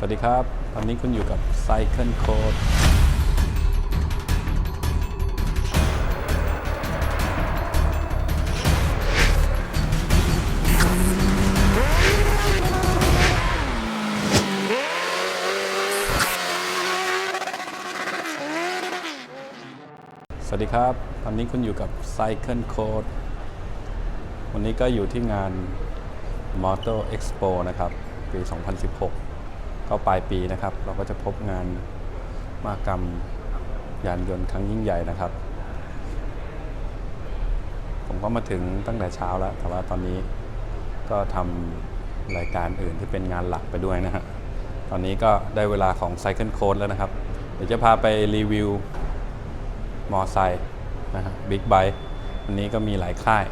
สวัสดีครับ ตอนนี้คุณอยู่กับ Cycle Code สวัสดีครับ ตอนนี้คุณอยู่กับ Cycle Code วันนี้ก็อยู่ที่งาน Motor Expo นะครับ ปี 2016 ก็ปลายปีนะครับ เราก็จะพบงานมหกรรมยานยนต์ครั้งยิ่งใหญ่นะครับ ผมก็มาถึงตั้งแต่เช้าแล้ว แต่ว่าตอนนี้ก็ทำรายการอื่นที่เป็นงานหลักไปด้วยนะฮะตอนนี้ก็ได้เวลาของ Cycle Code แล้วนะครับ เดี๋ยวจะพาไปรีวิวมอไซค์นะฮะบิ๊กไบค์วันนี้ก็มีหลายค่าย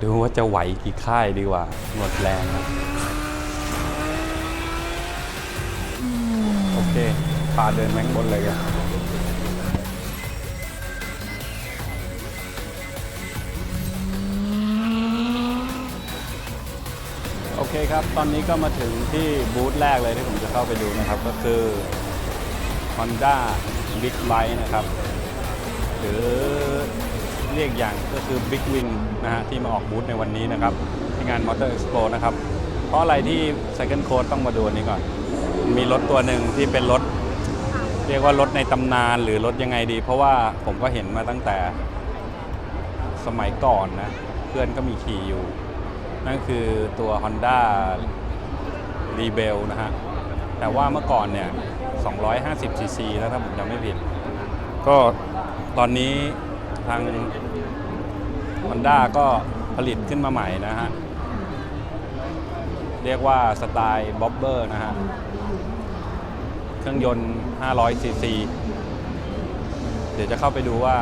ดูว่าจะไหวกี่ค่ายดีกว่าหมดแรงนะ พาเดินแมงบนเลยกันโอเคครับ ตอนนี้ก็มาถึงที่บูธแรกเลยที่ผมจะเข้าไปดูนะครับ ก็คือ Honda Big Bike นะครับ หรือเรียกอย่างก็คือ Big Wing นะฮะที่มาออกบูธในวันนี้นะครับ ที่งาน Motor Expo นะครับ เพราะอะไรที่ Second Code ต้องมาดูอันนี้ก่อน มีรถตัวหนึ่งที่เป็นรถ เรียกว่ารถในตำนานหรือรถยังไงดี เพราะว่าผมก็เห็นมาตั้งแต่สมัยก่อนนะ เพื่อนก็มีขี่อยู่ นั่นคือตัว Honda Rebel นะฮะ แต่ว่าเมื่อก่อนเนี่ย 250 cc แล้วถ้าผมจำไม่ผิด ก็ตอนนี้ทาง Honda ก็ผลิตขึ้นมาใหม่นะฮะ เรียกว่าสไตล์บ๊อบเบอร์นะฮะ เครื่องยนต์ 500 cc เดี๋ยวจะเข้าไปดูว่า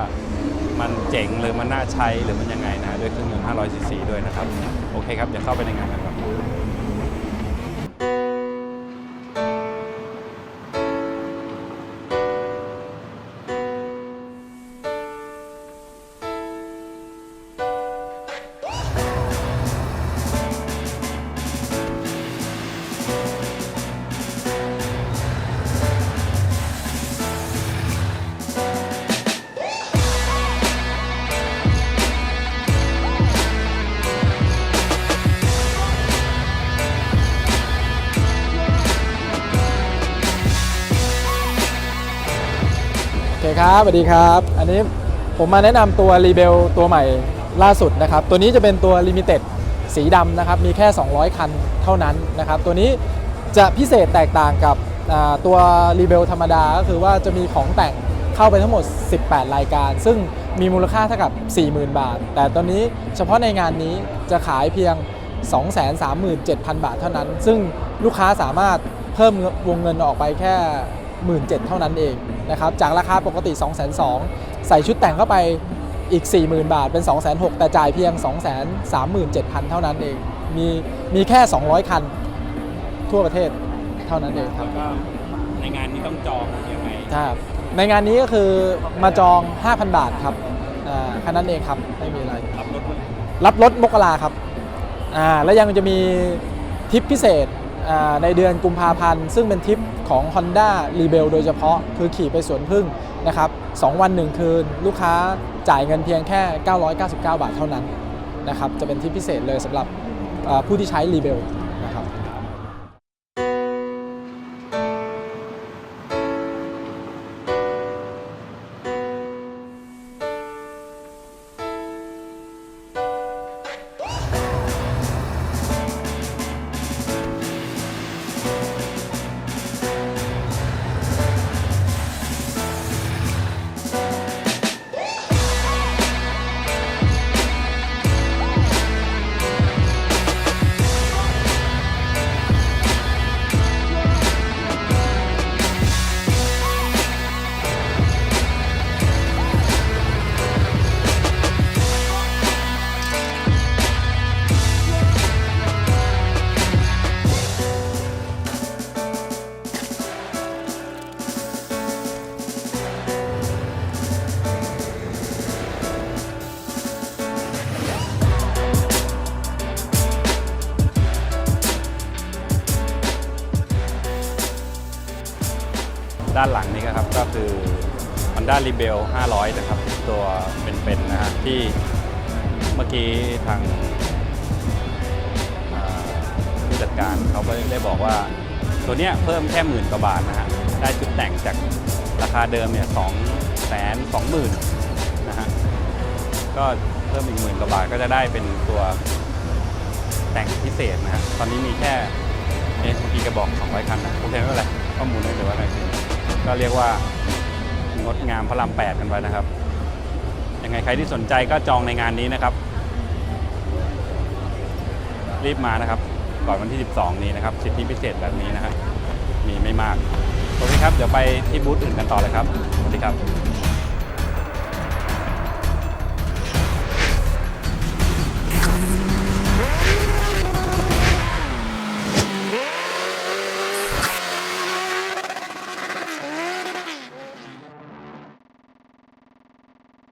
มันเจ๋งหรือมันน่าใช้หรือมันยังไงนะ ด้วยเครื่องยนต์ 500 cc ด้วยนะครับ โอเคครับ เดี๋ยวเข้าไปในงานกันครับ โอเครับสวัสดีครับ อันนี้ผมมาแนะนำตัวรีเบลตัวใหม่ล่าสุดนะครับ ตัวนี้จะเป็นตัว Limited สีดำนะครับ มีแค่ 200 คันเท่านั้นนะครับ ตัวนี้จะพิเศษแตกต่างกับตัวรีเบลธรรมดา ก็คือว่าจะมีของแต่งเข้าไปทั้งหมด 18 รายการ ซึ่งมีมูลค่าเท่ากับ 40,000 บาท แต่ตอนนี้เฉพาะในงานนี้จะขายเพียง 237,000 บาทเท่านั้น ซึ่งลูกค้าสามารถเพิ่มวงเงินออกไปแค่ 17,000 เท่านั้นเองนะครับจากราคาปกติ 202,000 ใส่ชุดแต่งเข้าไปอีก 40,000 บาทเป็น 206,000 แต่จ่ายเพียง 237,000 เท่านั้นเอง มีมีแค่ 200 คันทั่วประเทศเท่านั้นเองครับแล้วก็ในงานนี้ต้องจองยังไงครับในงานนี้ก็คือมาจอง 5,000 บาทครับอ่าแค่นั้นเองครับไม่มีอะไรรับรถมั้ยรับรถมกราครับอ่าแล้วยังจะมีทริปพิเศษอ่าในเดือนกุมภาพันธ์ซึ่งเป็นทริป ของ Honda Rebel โดยเฉพาะคือขี่ไปสวนพึ่งนะครับ2วัน 1 คืน ลูกค้าจ่ายเงินเพียงแค่ 999 บาทเท่านั้นนะครับจะเป็นที่พิเศษเลยสำหรับผู้ที่ใช้ Rebel ด้านหลังนี้ครับก็คือ Honda Rebel 500 นะครับ ตัวเป็นๆนะฮะที่เมื่อกี้ทางผู้จัดการเขาก็ได้บอกว่า ตัวเนี้ยเพิ่มแค่หมื่นกว่าบาทนะฮะได้จุดแต่งจากราคาเดิมเนี่ยสองแสนสองหมื่นนะฮะก็เพิ่มอีกหมื่นกว่าบาทก็จะได้เป็นตัวแต่งพิเศษนะฮะตอนนี้มีแค่เอ๊ะเมื่อกี้กระบอก200คันนะโอเคไม่เป็นไรข้อมูลไม่เป็นว่าอะไร ก็เรียกว่างดงามพระราม8กันไปนะครับ ยังไงใครที่สนใจก็จองในงานนี้นะครับ รีบมานะครับ ก่อนวันที่ 12 นี้นะครับ สิทธิพิเศษแบบนี้นะครับมีไม่มากโอเคครับ เดี๋ยวไปที่บูธอื่นกันต่อเลยครับ สวัสดีครับ